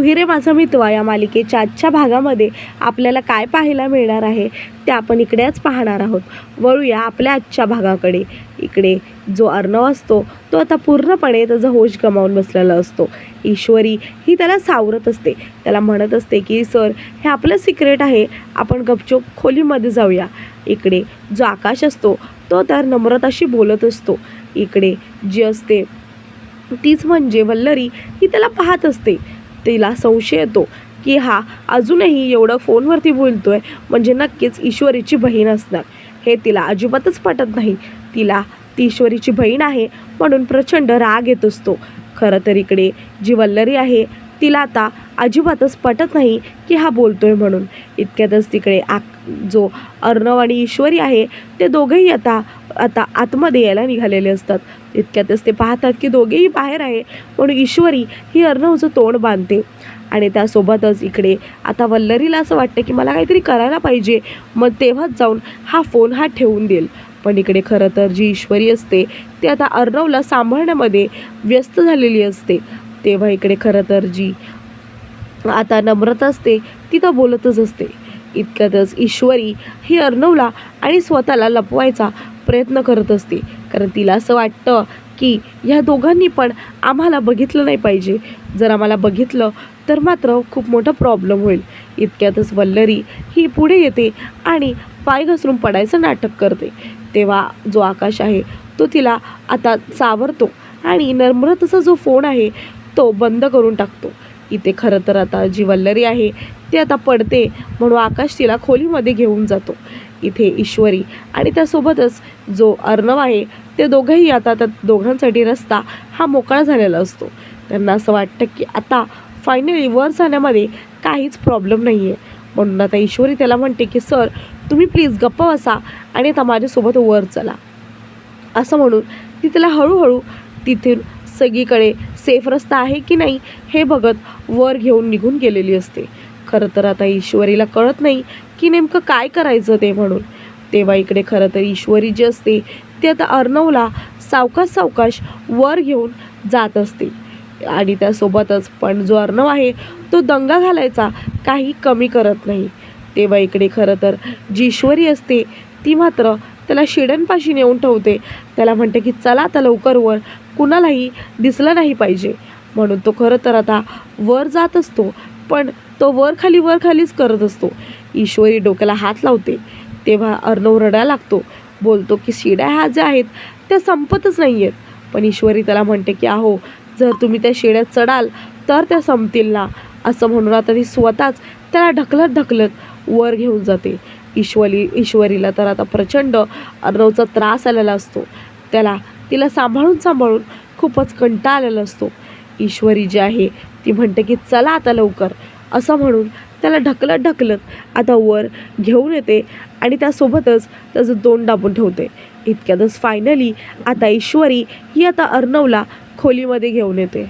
तुही रे माझा मित्र या मालिकेच्या आजच्या भागामध्ये आपल्याला काय पाहायला मिळणार आहे ते आपण इकडेच पाहणार आहोत. वळूया आपल्या आजच्या भागाकडे. इकडे जो अर्णव असतो तो आता पूर्णपणे त्याचा होश गमावून बसलेला असतो. ईश्वरी ही त्याला सावरत असते. त्याला म्हणत असते की सर हे आपलं सिक्रेट आहे. आपण गपचोप खोलीमध्ये जाऊया. इकडे जो आकाश असतो तो त्या नम्रताशी बोलत असतो. इकडे जी असते तीच म्हणजे वल्लरी ही त्याला पाहत असते. तिला संशय येतो की हा अजूनही एवढं फोनवरती बोलतोय म्हणजे नक्कीच ईश्वरीची बहीण असणार. हे तिला अजिबातच पटत नाही. तिला ती ईश्वरीची बहीण आहे म्हणून प्रचंड राग येत असतो. खरं तर इकडे जी वल्लरी आहे तिला आता अजिबातच पटत नाही की हा बोलतोय म्हणून. इतक्यातच तिकडे आक जो अर्णव आणि ईश्वरी आहे ते दोघंही आता आता आतमध्ये यायला निघालेले असतात. इतक्यातच ते पाहतात की दोघेही बाहेर आहे. म्हणून ईश्वरी ही अर्णवचं तोंड बांधते. आणि त्यासोबतच इकडे आता वल्लरीला असं वाटतं की मला काहीतरी करायला पाहिजे. मग तेव्हाच जाऊन हा फोन हा ठेवून देईल. पण इकडे खरं तर जी ईश्वरी असते ती आता अर्णवला सांभाळण्यामध्ये व्यस्त झालेली असते. तेव्हा इकडे खरं तर जी आता नम्रता असते ती तर बोलतच असते. इतक्यातच ईश्वरी ही अर्णवला आणि स्वतःला लपवायचा प्रयत्न करत असते. कारण तिला. असं वाटतं की ह्या दोघांनी पण आम्हाला बघितलं नाही पाहिजे. जर आम्हाला बघितलं तर मात्र खूप मोठा प्रॉब्लेम होईल. इतक्यातच वल्लरी ही पुढे येते आणि पाय घसरून पडायचं नाटक करते. तेव्हा जो आकाश आहे तो तिला आता सावरतो आणि नम्रतेचा जो फोन आहे तो बंद करून टाकतो. इथे खरं तर आता जी वल्लरी आहे ती आता पडते म्हणून आकाश तिला खोलीमध्ये घेऊन जातो. इथे ईश्वरी आणि त्यासोबतच जो अर्णव आहे ते दोघंही आता त्या दोघांसाठी रस्ता हा मोकळा झालेला असतो. त्यांना असं वाटतं की आता फायनली वर जाण्यामध्ये काहीच प्रॉब्लेम नाही आहे म्हणून आता ईश्वरी त्याला म्हणते की सर तुम्ही प्लीज गप्प बसा आणि आता माझ्यासोबत वर चला. असं म्हणून ती त्याला हळूहळू तिथून सगळीकडे सेफ रस्ता आहे की नाही हे बघत वर घेऊन निघून गेलेली असते. खरं तर आता ईश्वरीला कळत नाही की नेमकं काय करायचं ते म्हणून. तेव्हा इकडे खरं तर ईश्वरी जी असते ती आता अर्णवला सावकाश सावकाश वर घेऊन जात असते. आणि त्यासोबतच पण जो अर्णव आहे तो दंगा घालायचा काही कमी करत नाही. तेव्हा इकडे खरं तर जी ईश्वरी असते ती मात्र त्याला शिड्यांपाशी नेऊन ठेवते. त्याला म्हणते की चला आता लवकर वर. कुणालाही दिसलं नाही पाहिजे. म्हणून तो खरं तर आता वर जात असतो पण तो वर खाली वर खालीच करत असतो. ईश्वरी डोक्याला हात लावते. तेव्हा अर्णव रडायला लागतो. बोलतो की शिड्या ह्या ज्या आहेत त्या संपतच नाही आहेत पण ईश्वरी त्याला म्हणते की अहो जर तुम्ही त्या शिड्यात चढाल तर त्या संपतील ना. असं म्हणून आता ती स्वतःच त्याला ढकलत ढकलत वर घेऊन जाते. ईश्वरी ईश्वरीला तर आता प्रचंड अर्णवचा त्रास आलेला असतो. त्याला तिला सांभाळून सांभाळून खूपच कंटाळ आलेला असतो. ईश्वरी जी आहे ती म्हणते की चला आता लवकर. असं म्हणून त्याला ढकलत ढकलत आता वर घेऊन येते आणि त्यासोबतच त्याचं दोन दाबून ठेवते. इतक्यातच फायनली आता ईश्वरी ही आता अर्णवला खोलीमध्ये घेऊन येते.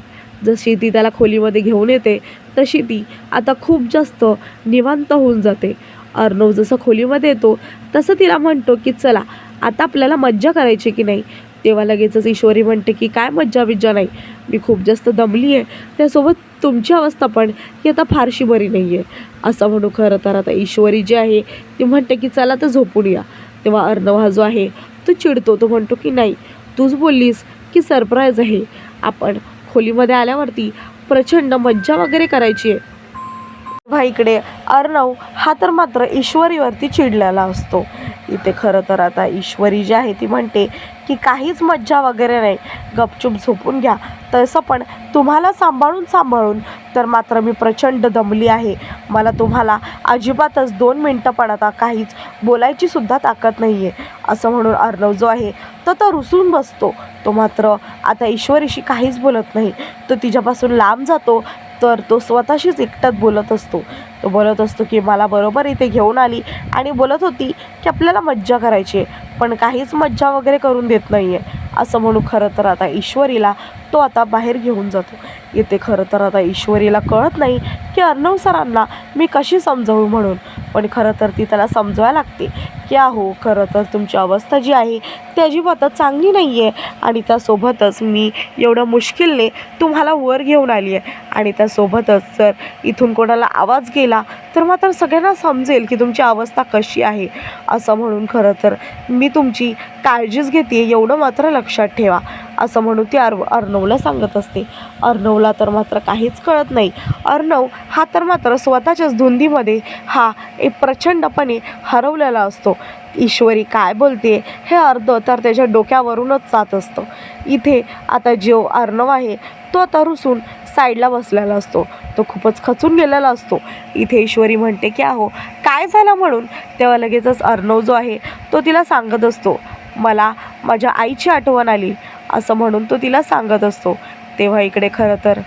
जशी ती त्याला खोलीमध्ये घेऊन येते तशी ती आता खूप जास्त निवांत होऊन जाते. अर्णव जसं खोलीमध्ये येतो तसं तिला म्हणतो की चला आता आपल्याला मज्जा करायची की नाही? तेव्हा लगेचच ईश्वरी म्हणते की काय मज्जा बिज्जा नाही. मी खूप जास्त दमली आहे. त्यासोबत तुमची अवस्था पण ही आता फारशी बरी नाही आहे असं म्हणू खरं तर आता ईश्वरी जी आहे ती म्हणते की चला तर झोपून या. तेव्हा अर्णव हा जो आहे तो चिडतो. तो म्हणतो की नाही तूच बोललीस की सरप्राईज आहे. आपण खोलीमध्ये आल्यावरती प्रचंड मज्जा वगैरे करायची आहे. तेव्हा इकडे अर्णव हा तर मात्र ईश्वरीवरती चिडलेला असतो. इथे खरं तर आता ईश्वरी जी आहे ती म्हणते की काहीच मज्जा वगैरे नाही. गपचूप झोपून घ्या. तसं पण तुम्हाला सांभाळून सांभाळून तर मात्र मी प्रचंड दमली आहे. मला तुम्हाला अजिबातच दोन मिनटं पण आता काहीच बोलायची सुद्धा ताकद नाही आहे असं म्हणून अर्णव जो आहे तो तो रुसून बसतो. तो मात्र आता ईश्वरीशी काहीच बोलत नाही. तो तिच्यापासून लांब जातो. तर तो स्वतःशीच एकट्यात बोलत असतो. तो बोलत असतो की मला बरोबर इथे घेऊन आली. आणि बोलत होती की आपल्याला मज्जा करायची आहे पण काहीच मज्जा वगैरे करून देत नाही आहे असं म्हणू खरं तर आता ईश्वरीला तो आता बाहेर घेऊन जातो. येथे खरं तर आता ईश्वरीला कळत नाही की अर्णव सरांना मी कशी समजावू म्हणून. पण खरं तर ती त्याला समजवायला लागते की अहो खरं तर तुमची अवस्था जी आहे ती अजिबातच चांगली नाही आहे आणि त्यासोबतच मी एवढं मुश्किलने तुम्हाला वर घेऊन आली आहे आणि त्यासोबतच जर इथून कोणाला आवाज गेला तर मात्र सगळ्यांना समजेल की तुमची अवस्था कशी आहे. असं म्हणून खरं तर मी तुमची काळजीच घेते एवढं मात्र लक्षात ठेवा. असं म्हणून ती अर्व अर्णवला सांगत असते. अर्णवला तर मात्र काहीच कळत नाही. अर्णव हा तर मात्र स्वतःच्याच धुंदीमध्ये हा एक प्रचंडपणे हरवलेला असतो. ईश्वरी काय बोलते हे अर्ध तर त्याच्या डोक्यावरूनच जात असतं. इथे आता जो अर्णव आहे तो आता रुसून साईडला बसलेला असतो. तो खूपच खचून गेलेला असतो. इथे ईश्वरी म्हणते की अहो काय झालं म्हणून? तेव्हा लगेचच अर्णव जो आहे तो तिला सांगत असतो मला माझ्या आईची आठवण आली. असं म्हणून तो तिला सांगत असतो. तेव्हा इकडे खरं तर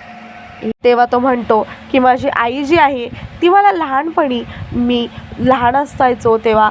तेव्हा तो म्हणतो की माझी आई जी आहे ती मला लहानपणी मी लहान असायचो तेव्हा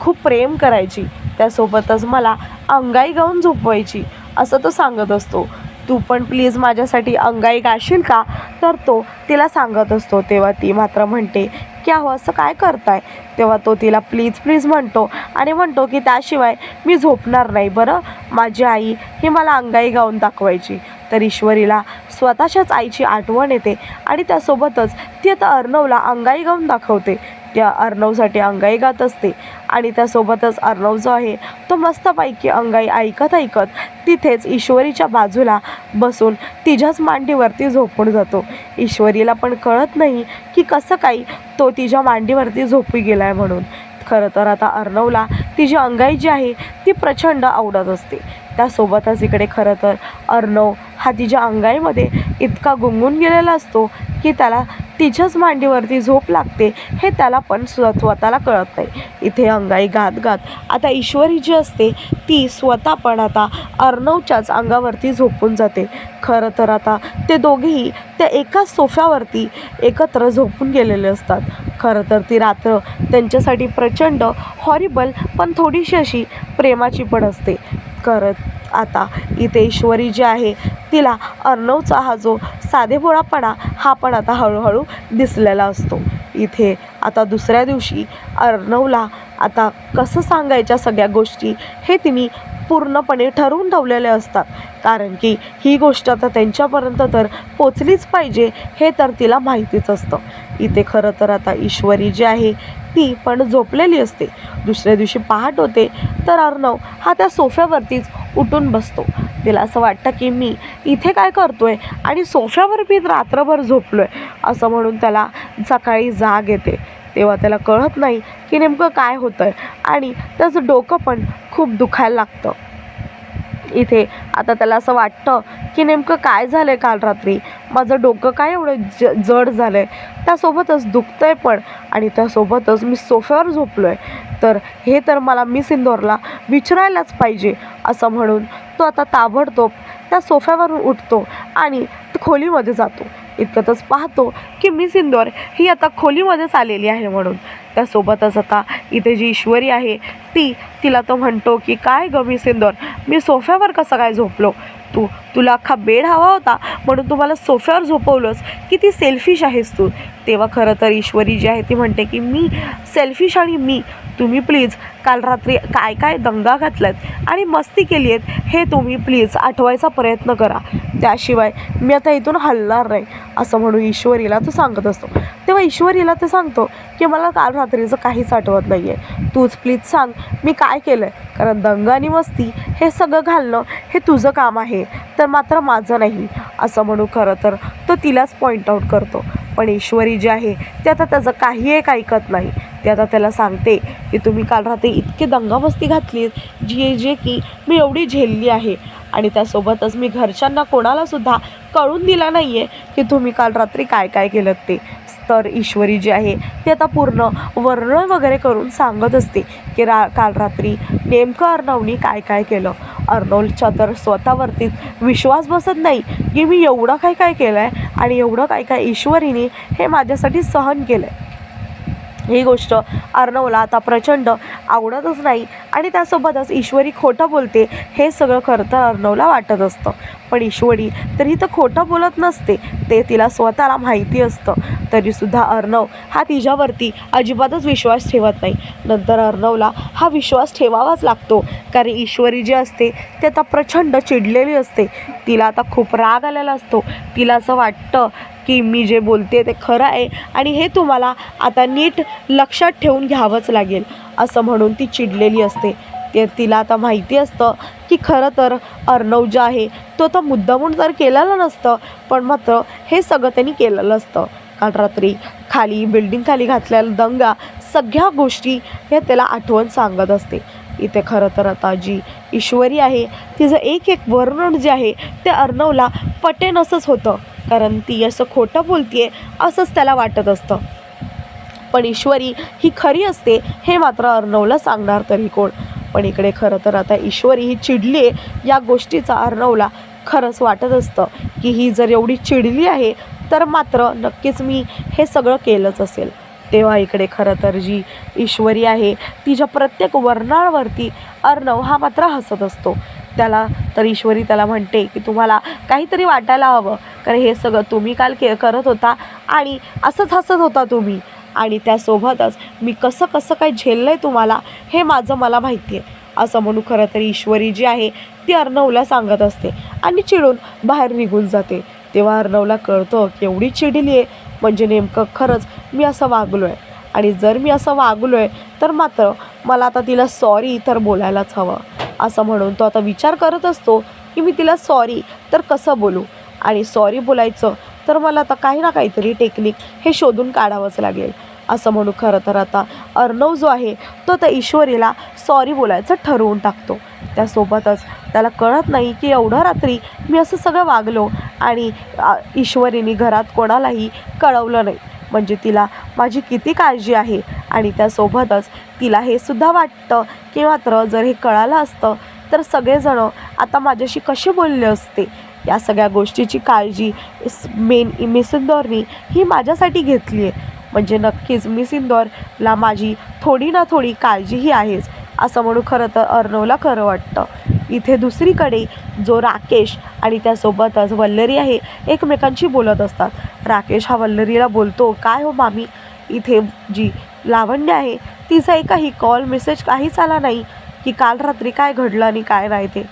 खूप प्रेम करायची. त्यासोबतच मला अंगाई गाऊन झोपवायची असं तो सांगत असतो. तू पण प्लीज माझ्यासाठी अंगाई गाशील का? तर तो तिला सांगत असतो. तेव्हा ती मात्र म्हणते की अहो असं काय करताय? तेव्हा तो तिला प्लीज प्लीज म्हणतो. आणि म्हणतो की त्याशिवाय मी झोपणार नाही बरं. माझी आई ही मला अंगाई गाऊन दाखवायची. तर ईश्वरीला स्वतःच्याच आईची आठवण येते आणि त्यासोबतच ती आता अर्णवला अंगाई गाऊन दाखवते. त्या अर्णवसाठी अंगाई गात असते. आणि त्यासोबतच अर्णव जो आहे तो मस्तपैकी अंगाई ऐकत ऐकत तिथेच ईश्वरीच्या बाजूला बसून तिच्याच मांडीवरती झोपून जातो. ईश्वरीला पण कळत नाही की कसं काही तो तिच्या मांडीवरती झोपी गेला आहे म्हणून. खरं तर आता अर्णवला तिची अंगाई जी आहे ती प्रचंड आवडत असते. त्यासोबतच इकडे खरं तर अर्णव हा तिच्या अंगाईमध्ये इतका गुंगून गेलेला असतो की त्याला तिच्याच मांडीवरती झोप लागते. हे त्याला पण स्वतःला कळत नाही. इथे अंगाई गात गात आता ईश्वरी जी असते ती स्वतः पण आता अर्णवच्याच अंगावरती झोपून जाते. खरं तर आता ते दोघेही त्या एकाच सोफ्यावरती एकत्र झोपून गेलेले असतात. खरं तर ती रात्र त्यांच्यासाठी प्रचंड हॉरिबल पण थोडीशी अशी प्रेमाची पण असते. करत आता. इथे ईश्वरी जी आहे तिला अर्णवचा हा जो साधेभोळापणा हा पण आता हळूहळू दिसलेला असतो. इथे आता दुसऱ्या दिवशी अर्णवला आता कसं सांगायच्या सगळ्या गोष्टी हे तिने पूर्णपणे ठरवून ठेवलेले असतात. कारण की ही गोष्ट आता त्यांच्यापर्यंत तर पोचलीच पाहिजे हे तर तिला माहितीच असतं. इथे खरं तर आता ईश्वरी जी आहे ती पण झोपलेली असते. दुसऱ्या दिवशी पहाट होते तर अर्णव हा त्या सोफ्यावरतीच उठून बसतो. तिला असं वाटतं की मी इथे काय करतोय आणि सोफ्यावर मी रात्रभर झोपलोय असं म्हणून त्याला सकाळी जाग येते. तेव्हा त्याला कळत नाही की नेमकं काय होतं आहे आणि त्याचं डोकं पण खूप दुखायला लागतं. इथे. आता त्याला असं वाटतं की नेमकं काय झालं आहे काल रात्री? माझं डोकं काय एवढं ज जड झालं आहे त्यासोबतच दुखतं आहे पण आणि त्यासोबतच मी सोफ्यावर झोपलो आहे तर हे तर मला मिस इंदोरला विचारायलाच पाहिजे असं म्हणून तो आता ताबडतोब त्या सोफ्यावरून उठतो आणि खोलीमध्ये जातो. इतकंच पाहतो की मिस इंदोर ही आता खोलीमध्येच आलेली आहे म्हणून. त्यासोबतच आता इथे जी ईश्वरी आहे ती तिला तो म्हणतो की काय ग मिस इंदोर मी सोफ्यावर कसं काय झोपलो? तू तुला अख्खा बेड हवा होता म्हणून तुम्हाला सोफ्यावर झोपवलंस. किती सेल्फिश आहेस तू. तेव्हा खरं तर ईश्वरी जी आहे ती म्हणते की मी सेल्फिश आणि मी तुम्ही प्लीज काल रात्री काय काय दंगा घातल्यात आणि मस्ती केली आहेत हे तुम्ही प्लीज आठवायचा प्रयत्न करा. त्याशिवाय मी आता इथून हलणार नाही. असं म्हणून ईश्वरीला तो सांगत असतो. तेव्हा ईश्वरीला ते सांगतो की मला काल रात्रीचं काहीच आठवत नाही आहे तूच प्लीज सांग मी काय केलं आहे कारण दंगा आणि मस्ती हे सगळं घालणं हे तुझं काम आहे. तर मात्र माझं नाही असं म्हणू खरं तर. तो तिलाच पॉईंट आऊट करतो. पण ईश्वरी जी आहे ती आता त्याचं काही एक ऐकत नाही. ती आता त्याला सांगते की तुम्ही काल रात्री इतके दंगामस्ती घातली जी जे की मी एवढी झेलली आहे. आणि त्यासोबतच मी घरच्यांना कोणालासुद्धा कळून दिला नाही आहे की तुम्ही काल रात्री काय काय केलं ते. तर ईश्वरी जी आहे ती आता पूर्ण वर्णन वगैरे करून सांगत असते की रा काल रात्री नेमकं अर्णवनी काय काय केलं. अर्नोलच्या तर स्वतःवरतीच विश्वास बसत नाही की मी एवढं काय काय केलं आहे आणि एवढं काय काय ईश्वरीने हे माझ्यासाठी सहन केलं आहे ही गोष्ट अर्णवला आता प्रचंड आवडतच नाही आणि त्यासोबतच ईश्वरी खोटं बोलते हे सगळं खरं तर अर्णवला वाटत असतं. पण ईश्वरी तरी तर खोटं बोलत नसते ते तिला स्वतःला माहिती असतं. तरीसुद्धा अर्णव हा तिच्यावरती अजिबातच विश्वास ठेवत नाही. नंतर अर्णवला हा विश्वास ठेवावाच लागतो कारण ईश्वरी जी असते ती आता प्रचंड चिडलेली असते. तिला आता खूप राग आलेला असतो. तिला असं वाटतं की मी जे बोलते ते खरं आहे आणि हे तुम्हाला आता नीट लक्षात ठेवून घ्यावंच लागेल असं म्हणून ती चिडलेली असते. ते तिला आता माहिती असतं की खरं तर अर्णव जो आहे तो तर मुद्दामून तर केलेला नसतं पण मात्र हे सगळं त्यांनी केलेलं असतं. काल रात्री खाली बिल्डिंग खाली घातलेला दंगा सगळ्या गोष्टी हे त्याला आठवण सांगत असते. इथे खरं तर आता जी ईश्वरी आहे तिचं एक एक वर्णन जे आहे ते अर्णवला पटेन असंच होतं. कारण ती असं खोटं बोलतीये असंच त्याला वाटत असतं. पण ईश्वरी ही खरी असते हे मात्र अर्णवला सांगणार तरी कोण. पण इकडे खरं तर आता ईश्वरी ही चिडली आहे या गोष्टीचा अर्णवला खरंच वाटत असतं की ही जर एवढी चिडली आहे तर मात्र नक्कीच मी हे सगळं केलंच असेल. तेव्हा इकडे खरं तर जी ईश्वरी आहे तिच्या प्रत्येक वर्णावरती अर्णव हा मात्र हसत असतो. त्याला तर ईश्वरी त्याला म्हणते की तुम्हाला काहीतरी वाटायला हवं कारण हे सगळं तुम्ही काल के करत होता आणि असंच हसत होता तुम्ही. आणि त्यासोबतच मी कसं कसं काय झेललं आहे तुम्हाला हे माझं मला माहिती आहे. असं म्हणू खरं तर ईश्वरी जी आहे ती अर्णवला सांगत असते आणि चिडून बाहेर निघून जाते. तेव्हा अर्णवला कळतं की एवढी चिडली आहे. म्हणजे नेमकं खरंच मी असं वागलो आहे आणि जर मी असं वागलो आहे तर मात्र मला आता तिला सॉरी तर बोलायलाच हवं. असं म्हणून तो आता विचार करत असतो की मी तिला सॉरी तर कसं बोलू? आणि सॉरी बोलायचं तर मला आता काही ना काहीतरी टेक्निक हे शोधून काढावंच लागेल. असं म्हणू खरं तर आता अर्णव जो आहे तो त्या ईश्वरीला सॉरी बोलायचं ठरवून टाकतो. त्यासोबतच त्याला कळत नाही की एवढं रात्री मी असं सगळं वागलो आणि ईश्वरीने घरात कोणालाही कळवलं नाही. म्हणजे तिला माझी किती काळजी आहे आणि त्यासोबतच तिला हे सुद्धा वाटतं की मात्र जर हे कळालं असतं तर सगळेजणं आता माझ्याशी कसे बोलले असते? या सगळ्या गोष्टीची काळजी मेन मिस इंदौरनी ही माझ्यासाठी घेतली आहे. म्हणजे नक्कीच मिस इंदौरला माझी थोडी ना थोडी काळजीही आहेच. असं म्हणून खरं तर अर्णवला खरं वाटतं. इथे दुसरीकडे जो राकेश आणि त्यासोबतच वल्लरी आहे एकमेकांशी बोलत असतात. राकेश हा वल्लरीला बोलतो काय हो मामी इथे जी लावण्य आहे तिचा एकही कॉल मेसेज काहीच आला नाही की काल रात्री काय घडलं आणि काय नाही ते.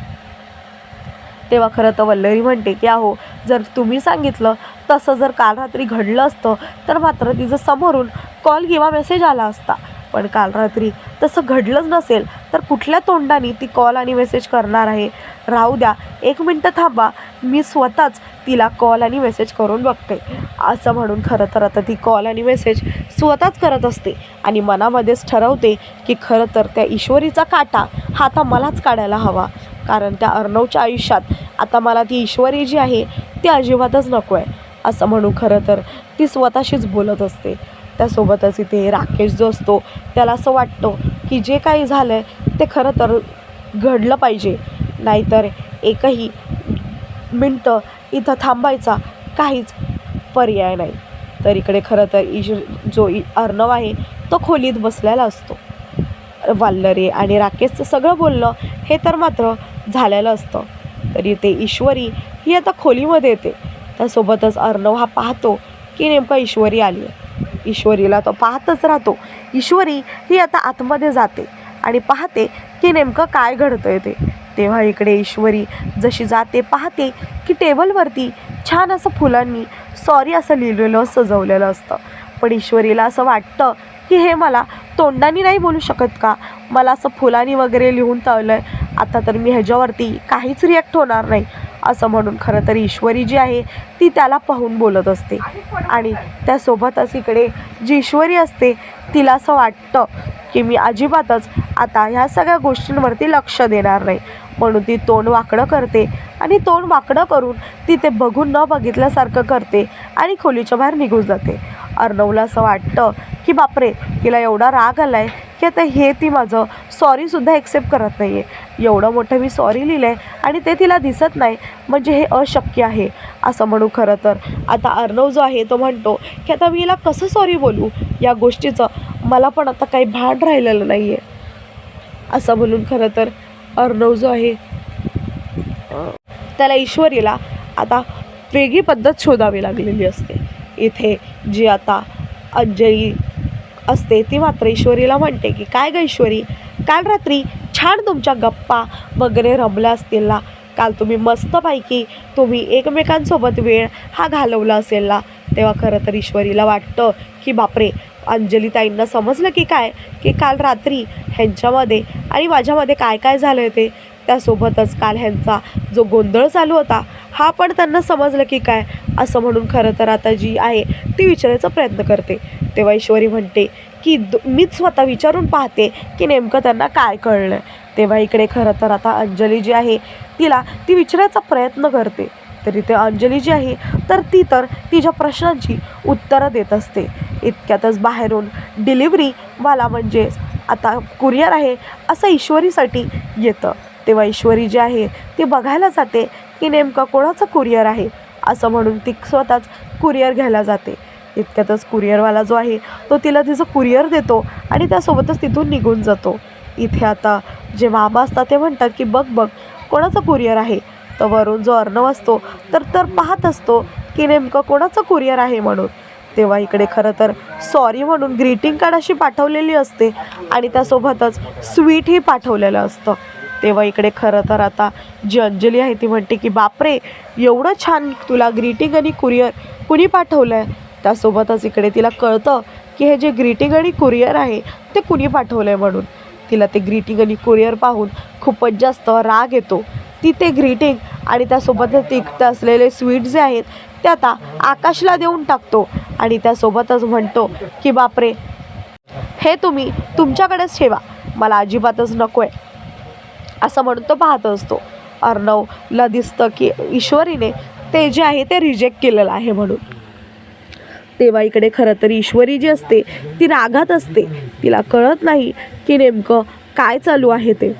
तेव्हा खरं तर वल्लरी म्हणते की अहो जर तुम्ही सांगितलं तसं जर काल रात्री घडलं असतं तर मात्र तिचं समोरून कॉल किंवा मेसेज आला असता. पण काल रात्री तसं घडलंच नसेल तर कुठल्या तोंडाने ती कॉल आणि मेसेज करणार आहे? राहू द्या एक मिनटं थांबा. मी स्वतःच तिला कॉल आणि मेसेज करून बघते. असं म्हणून खरं तर आता ती कॉल आणि मेसेज स्वतःच करत असते आणि मनामध्येच ठरवते की खरं तर त्या ईश्वरीचा काटा हा आता मलाच काढायला हवा. कारण त्या अर्णवच्या आयुष्यात आता मला ती ईश्वरी जी आहे ती अजिबातच नको आहे असं म्हणू खरं तर ती स्वतःशीच बोलत असते. त्यासोबतच इथे राकेश जो असतो त्याला असं वाटतं की जे काही झालं आहे ते खरं तर घडलं पाहिजे. नाहीतर एकही मिनटं इथं थांबायचा काहीच पर्याय नाही. तर इकडे खरं तर ईश जो अर्णव आहे तो खोलीत बसलेला असतो. वाल्लरे आणि राकेशचं सगळं बोलणं हे तर मात्र झालेलं असतं. तरी ते ईश्वरी ही आता खोलीमध्ये येते. त्यासोबतच अर्णव हा पाहतो की नेमका ईश्वरी आली आहे. ईश्वरीला तो पाहतच राहतो. ईश्वरी ही आता आतमध्ये जाते आणि पाहते की नेमकं काय घडतंय ते. तेव्हा इकडे ईश्वरी जशी जाते पाहते की टेबलवरती छान असं फुलांनी सॉरी असं लिहिलेलं सजवलेलं असतं. पण ईश्वरीला असं वाटतं की हे मला तोंडाने नाही बोलू शकत का? मला असं फुलांनी वगैरे लिहून तळलं आहे आता तर मी ह्याच्यावरती काहीच रिॲक्ट होणार नाही असं म्हणून खरं तर ईश्वरी जी आहे ती त्याला पाहून बोलत असते. आणि त्यासोबतच इकडे जी ईश्वरी असते तिला असं वाटतं की मी अजिबातच आता ह्या सगळ्या गोष्टींवरती लक्ष देणार नाही. म्हणून ती तोंड वाकडं करते आणि तोंड वाकडं करून ती ते बघून न बघितल्यासारखं करते आणि खोलीच्या बाहेर निघून जाते. अर्णवला असं वाटतं की बापरे तिला एवढा राग आला आहे की आता हे ती माझं सॉरीसुद्धा एक्सेप्ट करत नाही आहे एवढं मोठं मी सॉरी लिहिलं आहे आणि ते तिला दिसत नाही. म्हणजे हे अशक्य आहे. असं म्हणू खरं तर. आता अर्णव जो आहे तो म्हणतो की आता मी हिला कसं सॉरी बोलू? या गोष्टीचं मला पण आता काही भान राहिलेलं नाही आहे असं म्हणून खरं तर अर्णव जो आहे त्याला ईश्वरीला आता वेगळी पद्धत शोधावी लागलेली असते. इथे जी आता अंजली असते ती मात्र ईश्वरीला म्हणते की काय ग ईश्वरी? काल रात्री छान तुमच्या गप्पा वगैरे रमल्या असतील ना? काल तुम्ही मस्तपैकी तुम्ही एकमेकांसोबत वेळ हा घालवला असेल ना? तेव्हा खरं तर ईश्वरीला वाटतं की बापरे! अंजली ताईंना समजलं की काय? की काल रात्री ह्यांच्यामध्ये आणि माझ्यामध्ये काय काय झालं ते? त्यासोबतच काल ह्यांचा जो गोंधळ चालू होता हा पण त्यांना समजलं की काय? असं म्हणून खरं तर आता जी आहे ती विचारायचा प्रयत्न करते. तेव्हा ईश्वरी म्हणते की मीच स्वतः विचारून पाहते की नेमकं त्यांना काय कळलं तेव्हा इकडे खरं तर आता अंजली जी आहे तिला ती विचारायचा प्रयत्न करते. तरी ते अंजली जी आहे तर ती तर तिच्या प्रश्नांची उत्तरं देत असते. इतक्यातच बाहेरून डिलिव्हरीवाला म्हणजेच आता कुरिअर आहे असं ईश्वरीसाठी येतं. तेव्हा ईश्वरी जी आहे ती बघायला जाते की नेमकं कोणाचं कुरिअर आहे? असं म्हणून ती स्वतःच कुरिअर घ्यायला जाते. इतक्यातच कुरिअरवाला जो आहे तो तिला तिचं कुरिअर देतो आणि त्यासोबतच तिथून निघून जातो. इथे आता जे मामा असतात ते म्हणतात की बघ बघ कोणाचं कुरिअर आहे? तर वरून जो अर्णव असतो तर तर पाहत असतो की नेमकं कोणाचं कुरिअर आहे म्हणून. तेव्हा इकडे खरं तर सॉरी म्हणून ग्रीटिंग कार्ड अशी पाठवलेली असते आणि त्यासोबतच स्वीटही पाठवलेलं असतं. तेव्हा इकडे खरं तर आता जी अंजली आहे ती म्हणते की बापरे एवढं छान तुला ग्रीटिंग आणि कुरिअर कुणी पाठवलं आहे त्यासोबतच इकडे तिला कळतं की हे जे ग्रीटिंग आणि कुरिअर आहे ते कुणी पाठवलं आहे म्हणून? तिला ते ग्रीटिंग आणि कुरिअर पाहून खूपच जास्त राग येतो. ती ते ग्रीटिंग आणि त्यासोबतच तिकत असलेले स्वीट जे आहेत ते आता आकाशला देऊन टाकतो आणि त्यासोबतच म्हणतो की बापरे हे तुम्ही तुमच्याकडेच ठेवा. मला अजिबातच नको आहे असं म्हणून तो पाहत असतो. अर्णवला दिसतं की ईश्वरीने ते जे आहे ते रिजेक्ट केलेलं आहे म्हणून. तेव्हा इकडे खरं तर ईश्वरी जी असते ती रागात असते. तिला कळत नाही की नेमकं काय चालू आहे ते.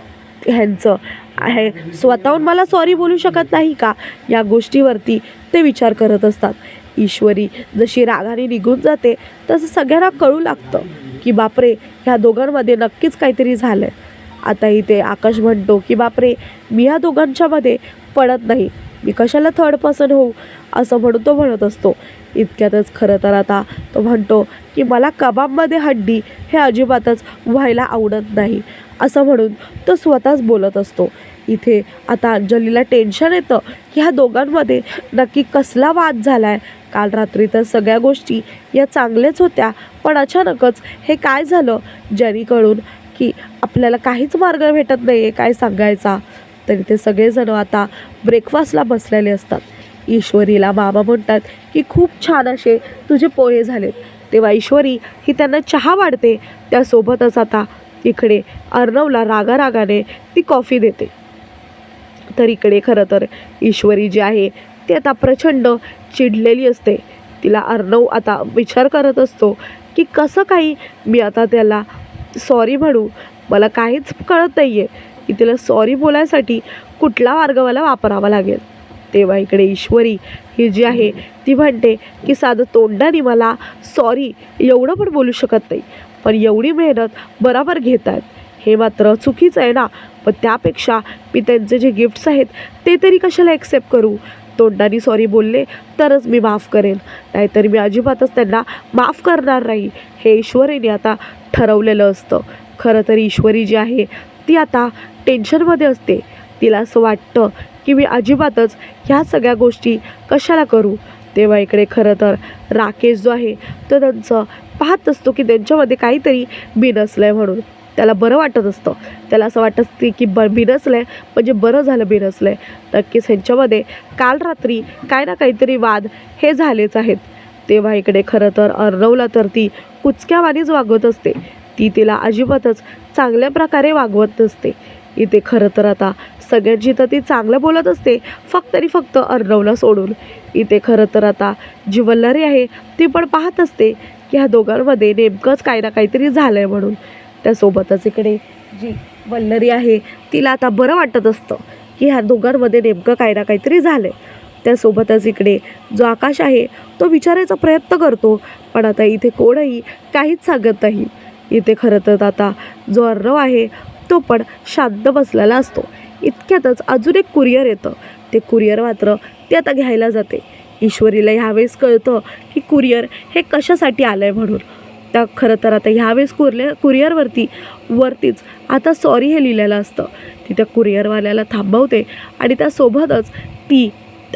ह्यांचं आहे स्वतःहून मला सॉरी बोलू शकत नाही का? या गोष्टीवरती ते विचार करत असतात. ईश्वरी जशी रागाने निघून जाते तसं सगळ्यांना कळू लागतं की बापरे ह्या दोघांमध्ये नक्कीच काहीतरी झालं आहे आता इथे आकाश म्हणतो की बापरे मी ह्या दोघांच्यामध्ये पडत नाही. मी कशाला थर्ड पर्सन होऊ? असं म्हणून तो म्हणत असतो. इतक्यातच खरं तर आता तो म्हणतो की मला कबाबमध्ये हड्डी हे अजिबातच व्हायला आवडत नाही. असं म्हणून तो स्वतःच बोलत असतो. इथे आता अंजलीला टेन्शन येतं की ह्या दोघांमध्ये नक्की कसला वाद झाला आहे काल रात्री तर सगळ्या गोष्टी या चांगल्याच होत्या पण अचानकच हे काय झालं? जेणेकरून की आपल्याला काहीच मार्ग भेटत नाही आहे काय सांगायचा? तरी ते सगळेजण आता ब्रेकफास्टला बसलेले असतात. ईश्वरीला मामा म्हणतात की खूप छान असे तुझे पोहे झालेत. तेव्हा ईश्वरी ही त्यांना चहा वाढते. त्यासोबतच आता इकडे अर्णवला रागारागाने ती कॉफी देते. तर इकडे खरं तर ईश्वरी जी आहे ती आता प्रचंड चिडलेली असते. तिला अर्णव आता विचार करत असतो की कसं काही मी आता त्याला सॉरी म्हणू मला काहीच कळत नाही आहे की तिला सॉरी बोलायसाठी कुठला मार्ग मला वापरावा लागेल? तेव्हा इकडे ईश्वरी ही जी आहे ती म्हणते की साधं तोंडाने मला सॉरी एवढं पण बोलू शकत नाही पण एवढी मेहनत बरोबर घेत आहेत हे मात्र चुकीचं आहे ना? पण त्यापेक्षा मी त्यांचे जे गिफ्ट्स आहेत ते तरी कशाला ॲक्सेप्ट करू? तोंडाने सॉरी बोलले तरच मी माफ करेन. नाहीतर मी अजिबातच त्यांना माफ करणार नाही. हे ईश्वरीने आता ठरवलेलं असतं. खरं तर ईश्वरी जी आहे ती आता टेन्शनमध्ये असते. तिला असं वाटतं की मी अजिबातच ह्या सगळ्या गोष्टी कशाला करू? तेव्हा इकडे खरं तर राकेश जो आहे तो त्यांचं पाहत असतो की त्यांच्यामध्ये काहीतरी बिनसलं आहे म्हणून. त्याला बरं वाटत असतं. त्याला असं वाटत असते की ब बिनसलं आहे म्हणजे बरं झालं बिरसलं आहे नक्कीच ह्यांच्यामध्ये काल रात्री काय ना काहीतरी वाद हे झालेच आहेत. तेव्हा इकडे खरं तर अर्णवला तर ती कुचक्यावानीच वागवत असते. ती तिला अजिबातच चांगल्या प्रकारे वागवत नसते. इथे खरं तर आता सगळ्यांची तर ती चांगलं बोलत असते फक्त आणि फक्त अर्णवला सोडून. इथे खरं तर आता जी वल्लरी आहे ती पण पाहत असते की ह्या दोघांमध्ये नेमकंच काही ना काहीतरी झालं आहे म्हणून. त्यासोबतच इकडे जी वल्लरी आहे तिला आता बरं वाटत असतं की ह्या दोघांमध्ये नेमकं काही ना काहीतरी झालं त्यासोबतच इकडे जो आकाश आहे तो विचारायचा प्रयत्न करतो पण आता इथे कोणही काहीच सांगत नाही. इथे खरं तर आता जो अर्रव आहे तो पण शांत बसलेला असतो. इतक्यातच अजून एक कुरिअर येतं. ते कुरिअर मात्र ते आता घ्यायला जाते. ईश्वरीला ह्यावेळेस कळतं की कुरिअर हे कशासाठी आलं आहे म्हणून. त्या खरं तर आता ह्यावेळेस कुरले कुरिअरवरती वरतीच. आता सॉरी हे लिहिलेलं असतं. ती त्या कुरिअरवाल्याला थांबवते आणि त्यासोबतच ती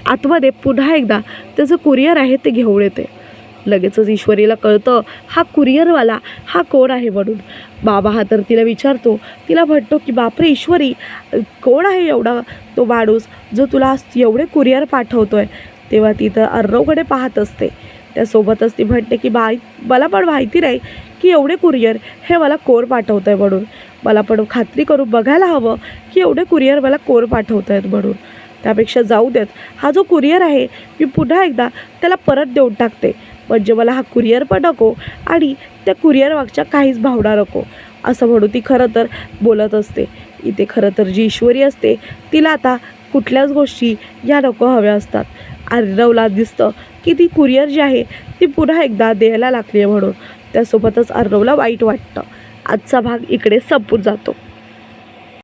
आतमध्ये पुन्हा एकदा त्याचं कुरिअर आहे ते घेऊन येते. लगेचच ईश्वरीला कळतं हा कुरिअरवाला हा कोण आहे म्हणून? बाबा हा तर तिला विचारतो. तिला म्हणतो की बापरे ईश्वरी कोण आहे एवढा तो माणूस जो तुला एवढे कुरिअर आहे तेव्हा ती तर अर्रवकडे पाहत असते. त्यासोबतच ती म्हणते की बाई मला पण माहिती नाही की एवढे कुरिअर हे मला कोर पाठवतं आहे म्हणून. मला पण खात्री करून बघायला हवं की एवढे कुरिअर मला कोर पाठवत आहेत म्हणून. त्यापेक्षा जाऊ देत. हा जो कुरिअर आहे मी पुन्हा एकदा त्याला परत देऊन टाकते. म्हणजे मला हा कुरिअर पण नको आणि त्या कुरिअर मागच्या काहीच भावना नको. असं म्हणून ती खरं तर बोलत असते. इथे खरं तर जी ईश्वरी असते तिला आता कुठल्याच गोष्टी या नको हव्या असतात. अर्णवला दिसतं की ती कुरिअर जी आहे ती पुन्हा एकदा द्यायला लागली आहे म्हणून. त्यासोबतच अर्णवला वाईट वाटतं. आजचा भाग इकडे संपून जातो.